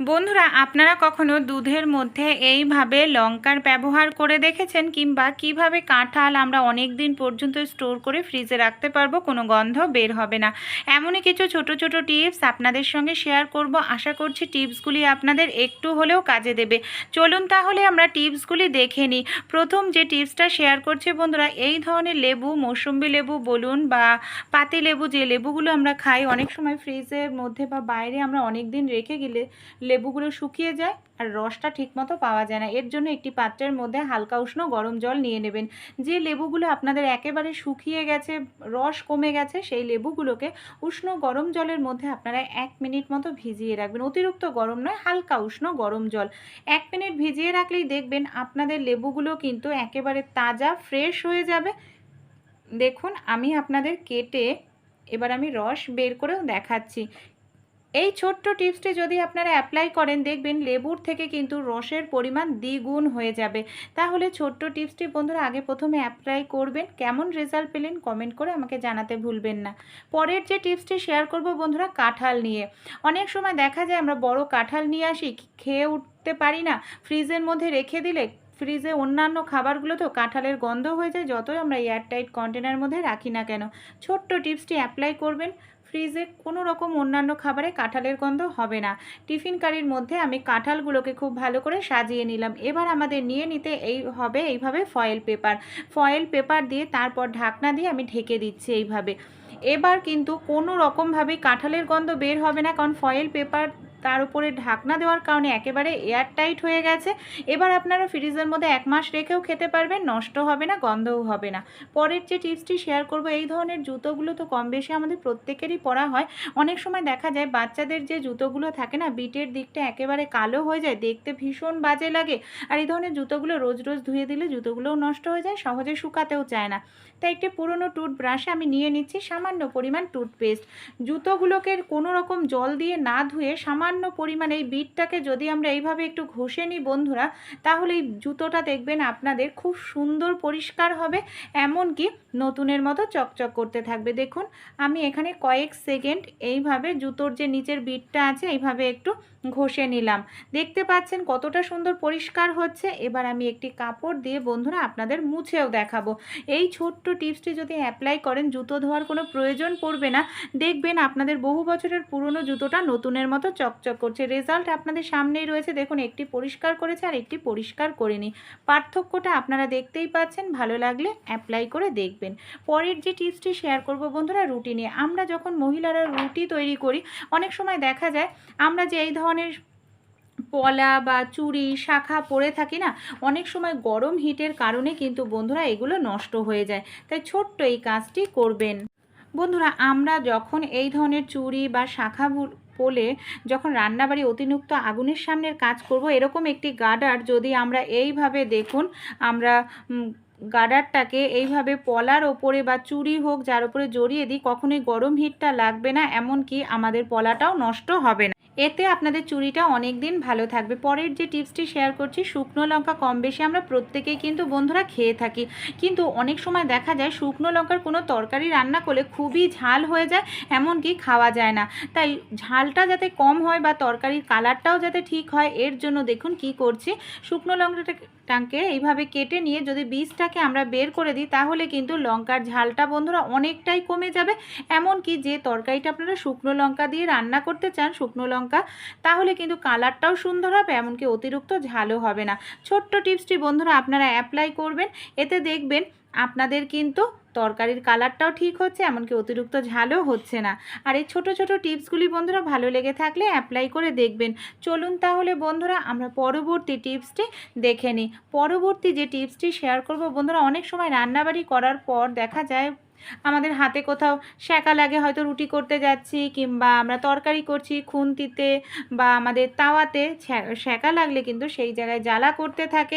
বন্ধুরা, আপনারা কখনো দুধের মধ্যে এইভাবে লঙ্কার ব্যবহার করে দেখেছেন? কিংবা কীভাবে কাঁঠাল আমরা অনেক দিন পর্যন্ত স্টোর করে ফ্রিজে রাখতে পারব? কোনো গন্ধ বের হবে না। এমনই কিছু ছোট ছোট টিপস আপনাদের সঙ্গে শেয়ার করব। আশা করছি টিপসগুলি আপনাদের একটু হলেও কাজে দেবে। চলুন তাহলে আমরা টিপসগুলি দেখে নিই। প্রথম যে টিপসটা শেয়ার করছি বন্ধুরা, এই ধরনের লেবু, মৌসুম্বি লেবু বলুন বা পাতি লেবু, যে লেবুগুলো আমরা খাই, অনেক সময় ফ্রিজের মধ্যে বা বাইরে আমরা অনেক দিন রেখে গেলে লেবুগুলো শুকিয়ে যায় আর রসটা ঠিকমতো পাওয়া যায় না। এর জন্য একটি পাত্রের মধ্যে হালকা উষ্ণ গরম জল নিয়ে নেবেন। যে লেবুগুলো আপনাদের একেবারে শুকিয়ে গেছে, রস কমে গেছে, সেই লেবুগুলোকে উষ্ণ গরম জলের মধ্যে আপনারা এক মিনিট মতো ভিজিয়ে রাখবেন। অতিরিক্ত গরম নয়, হালকা উষ্ণ গরম জল। এক মিনিট ভিজিয়ে রাখলেই দেখবেন আপনাদের লেবুগুলো কিন্তু একেবারে তাজা, ফ্রেশ হয়ে যাবে। দেখুন, আমি আপনাদের কেটে এবার আমি রস বের করেও দেখাচ্ছি। এই ছোট্ট টিপসটি যদি আপনারা অ্যাপ্লাই করেন, দেখবেন লেবুর থেকে কিন্তু রসের পরিমাণ দ্বিগুণ হয়ে যাবে। তাহলে ছোট্ট টিপসটি বন্ধুরা আগে প্রথমে অ্যাপ্লাই করবেন। কেমন রেজাল্ট পেলেন কমেন্ট করে আমাকে জানাতে ভুলবেন না। পরের যে টিপসটি শেয়ার করব বন্ধুরা, কাঁঠাল নিয়ে। অনেক সময় দেখা যায় আমরা বড় কাঁঠাল নিয়ে আসি, খেয়ে উঠতে পারি না। ফ্রিজের মধ্যে রেখে দিলে ফ্রিজে অন্যান্য খাবারগুলো তো কাঁঠালের গন্ধ হয়ে যায়, যতই আমরা এয়ারটাইট কন্টেনার মধ্যে রাখি না কেন। ছোট্ট টিপসটি অ্যাপ্লাই করবেন, ফ্রিজে কোনো রকম অন্যান্য খাবারে কাঁঠালের গন্ধ হবে না। টিফিন কারির মধ্যে আমি কাঁঠালগুলোকে খুব ভালো করে সাজিয়ে নিলাম। এবার আমাদের নিয়ে নিতে এই হবে এইভাবে ফয়েল পেপার। ফয়েল পেপার দিয়ে তারপর ঢাকনা দিয়ে আমি ঢেকে দিচ্ছি এইভাবে। এবার কিন্তু কোনো রকমভাবেই কাঁঠালের গন্ধ বের হবে না, কারণ ফয়েল পেপার তার উপরে ঢাকনা দেওয়ার কারণে একেবারে এয়ার টাইট হয়ে গেছে। এবার আপনারা ফ্রিজের মধ্যে এক মাস রেখেও খেতে পারবেন, নষ্ট হবে না, গন্ধও হবে না। পরের যে টিপসটি শেয়ার করব, এই ধরনের জুতোগুলো তো কম বেশি আমাদের প্রত্যেকেরই পরা হয়। অনেক সময় দেখা যায় বাচ্চাদের যে জুতোগুলো থাকে না বিটের দিকটা একেবারে কালো হয়ে যায়, দেখতে ভীষণ বাজে লাগে। আর এই ধরনের জুতোগুলো রোজ রোজ ধুয়ে দিলে জুতোগুলোও নষ্ট হয়ে যায়, সহজে শুকাতেও চায় না। তাই একটি পুরনো টুথব্রাশে আমি নিয়ে নিচ্ছি সামান্য পরিমাণ টুথপেস্ট জুতোগুলোকে কোনো রকম জল দিয়ে না ধুয়ে সামান্য পরিমাণ এই বিটটাকে যদি আমরা এইভাবে একটু ঘষে নিই বন্ধুরা, তাহলে এই জুতোটা দেখবেন আপনাদের খুব সুন্দর পরিষ্কার হবে, এমনকি নতুনের মতো চকচক করতে থাকবে। দেখুন, আমি এখানে কয়েক সেকেন্ড এইভাবে জুতোর যে নিচের বিটটা আছে, এইভাবে একটু ঘষে নিলাম। দেখতে পাচ্ছেন কতটা সুন্দর পরিষ্কার হচ্ছে। এবার আমি একটি কাপড় দিয়ে বন্ধুরা আপনাদের মুছেও দেখাবো। এই ছোট্ট টিপসটি যদি অ্যাপ্লাই করেন, জুতো ধোয়ার কোনো প্রয়োজন পড়বে না। দেখবেন আপনাদের বহু বছরের পুরনো জুতোটা নতুনের মতো চকচক করছে। রেজাল্ট আপনাদের সামনেই রয়েছে। দেখুন, একটি পরিষ্কার করেছে আর একটি পরিষ্কার করেনি। পার্থক্যটা আপনারা দেখতেই পাচ্ছেন। ভালো লাগলে অ্যাপ্লাই করে দেখবেন। পরের যে টিপসটি শেয়ার করব বন্ধুরা, রুটি নিয়ে। আমরা যখন মহিলারা রুটি তৈরি করি, অনেক সময় দেখা যায় আমরা যে এই ধরনের পলা বা চুড়ি শাখা পরে থাকি না, অনেক সময় গরম হিটের কারণে কিন্তু বন্ধুরা এগুলো নষ্ট হয়ে যায়। তাই ছোট্ট এই কাজটি করবেন। বন্ধুরা, আমরা যখন এই ধরনের চুড়ি বা শাখা পোলে যখন রান্নাবাড়ি অতিরিক্ত আগুনের সামনের কাজ করব, এরকম একটি গার্ডার যদি আমরা এইভাবে দেখুন, আমরা গার্ডারটাকে এইভাবে পলার ওপরে বা চুড়ি হোক, যার উপরে জড়িয়ে দিই, কখনোই গরম হিটটা লাগবে না, এমনকি আমাদের পলাটাও নষ্ট হবে না। এতে আপনাদের চুড়িটা অনেক দিন ভালো থাকবে। পরের যে টিপসটি শেয়ার করছি, শুকনো লঙ্কা কম বেশি আমরা প্রত্যেকেই কিন্তু বন্ধুরা খেয়ে থাকি। কিন্তু অনেক সময় দেখা যায়, শুকনো লঙ্কার কোনো তরকারি রান্না করলে খুবই ঝাল হয়ে যায়, এমনকি খাওয়া যায় না। তাই ঝালটা যাতে কম হয় বা তরকারির কালারটাও যাতে ঠিক হয়, এর জন্য দেখুন কি করছি। শুকনো লঙ্কাটাকে এইভাবে কেটে নিয়ে যদি বীজটাকে আমরা বের করে দিই, তাহলে কিন্তু লঙ্কার ঝালটা বন্ধুরা অনেকটাই কমে যাবে। এমন কি যে তরকারিটা আপনারা শুকনো লঙ্কা দিয়ে রান্না করতে চান, শুকনো লঙ্কা, তাহলে কিন্তু কালারটাও সুন্দর হবে, এমনকি অতিরিক্ত ঝালও হবে না। ছোট্ট টিপসটি বন্ধুরা আপনারা অ্যাপ্লাই করবেন, এতে দেখবেন আপনাদের কিন্তু তরকারির কালারটাও ঠিক হচ্ছে, এমনকি অতিরিক্ত ঝালও হচ্ছে না। আর এই ছোট ছোট টিপসগুলি বন্ধুরা ভালো লেগে থাকলে অ্যাপ্লাই করে দেখবেন। চলুন তাহলে বন্ধুরা আমরা পরবর্তী টিপসটি দেখে নিই। পরবর্তী যে টিপসটি শেয়ার করব, বন্ধুরা অনেক সময় রান্নাবাড়ি করার পর দেখা যায় আমাদের হাতে কোথাও শেঁকা লাগে, হয়তো রুটি করতে যাচ্ছি কিংবা আমরা তরকারি করছি খুন্তিতে বা আমাদের তাওয়াতে শেঁকা লাগলে কিন্তু সেই জায়গায় জ্বালা করতে থাকে।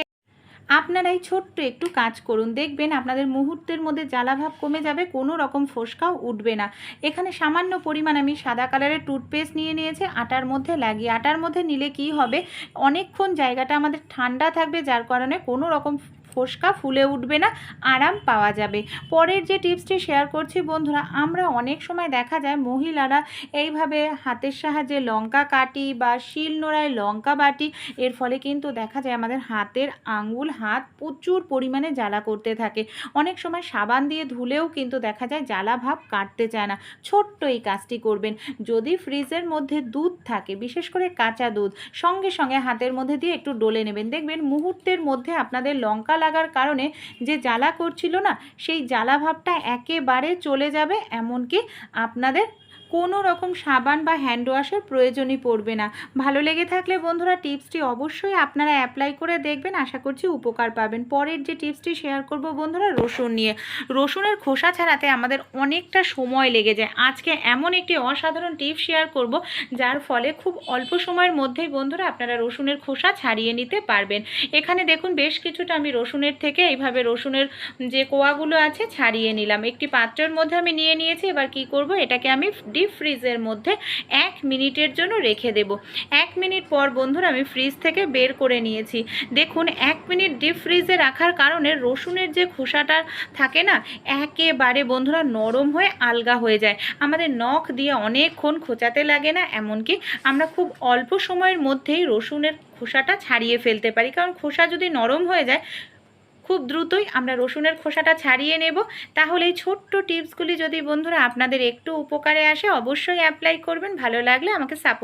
আপনারাই ছোট্ট একটু কাজ করুন। দেখবেন আপনাদের মুহূর্তের মধ্যে জ্বালাভাব কমে যাবে, কোনো রকম ফোসকাও উঠবে না। এখানে সামান্য পরিমাণ আমি সাদা কালারের টুথপেস্ট নিয়ে নিয়েছি, আটার মধ্যে লাগিয়ে, আটার মধ্যে নিলে কি হবে? অনেকক্ষণ জায়গাটা আমাদের ঠান্ডা থাকবে, যার কারণে কোনো রকম ফোসকা ফুলে উঠবে না, আরাম পাওয়া যাবে। পরের যে টিপসটি শেয়ার করছি, বন্ধুরা, আমরা অনেক সময় দেখা যায় মহিলারা এইভাবে হাতের সাহায্যে লঙ্কা কাটি বা শিল নোড়ায় লঙ্কা বাটি, এর ফলে কিন্তু দেখা যায় আমাদের হাতের আঙ্গুল, হাত প্রচুর পরিমাণে জ্বালা করতে থাকে। অনেক সময় সাবান দিয়ে ধুলেও কিন্তু দেখা যায় জ্বালা ভাব কাটতে চায় না। ছোট্ট এই কাজটি করবেন। যদি ফ্রিজের মধ্যে দুধ থাকে, বিশেষ করে কাঁচা দুধ, সঙ্গে সঙ্গে হাতের মধ্যে দিয়ে একটু ডলে নেবেন। দেখবেন মুহূর্তের মধ্যে আপনাদের লঙ্কা লাগার কারণে যে জ্বালা করছিল না সেই জ্বালা ভাবটা একেবারে চলে যাবে এমনকি আপনাদের কোনো রকম সাবান বা হ্যান্ড ওয়াশের প্রয়োজনই পড়বে না। ভালো লেগে থাকলে বন্ধুরা টিপসটি অবশ্যই আপনারা অ্যাপ্লাই করে দেখবেন। আশা করছি উপকার পাবেন। পরের যে টিপসটি শেয়ার করব বন্ধুরা, রসুন নিয়ে। রসুনের খোসা ছাড়াতে আমাদের অনেকটা সময় লেগে যায়। আজকে এমন একটি অসাধারণ টিপস শেয়ার করব, যার ফলে খুব অল্প সময়ের মধ্যেই বন্ধুরা আপনারা রসুনের খোসা ছাড়িয়ে নিতে পারবেন। এখানে দেখুন বেশ কিছুটা আমি রসুনের থেকে এইভাবে রসুনের যে কোয়াগুলো আছে, ছাড়িয়ে নিলাম। একটি পাত্রের মধ্যে আমি নিয়ে নিয়েছি। এবার কি করব? এটাকে আমি ডিপ ফ্রিজের মধ্যে এক মিনিটের জন্য রেখে দেব। এক মিনিট পর বন্ধুরা আমি ফ্রিজ থেকে বের করে নিয়েছি। দেখুন, এক মিনিট ডিপ ফ্রিজে রাখার কারণে রসুনের যে খোসাটা থাকে না, একেবারে বন্ধুরা নরম হয়ে আলগা হয়ে যায়। আমাদের নখ দিয়ে অনেকক্ষণ খোঁচাতে লাগে না, এমনকি আমরা খুব অল্প সময়ের মধ্যেই রসুনের খোসাটা ছাড়িয়ে ফেলতে পারি। কারণ খোসা যদি নরম হয়ে যায় খুব দ্রুতই আমরা রসুনের খোসাটা ছাড়িয়ে নেব। তাহলে এই ছোট্ট টিপসগুলি যদি বন্ধুরা আপনাদের একটু উপকারে আসে, অবশ্যই অ্যাপ্লাই করবেন। ভালো লাগলে আমাকে সাপোর্ট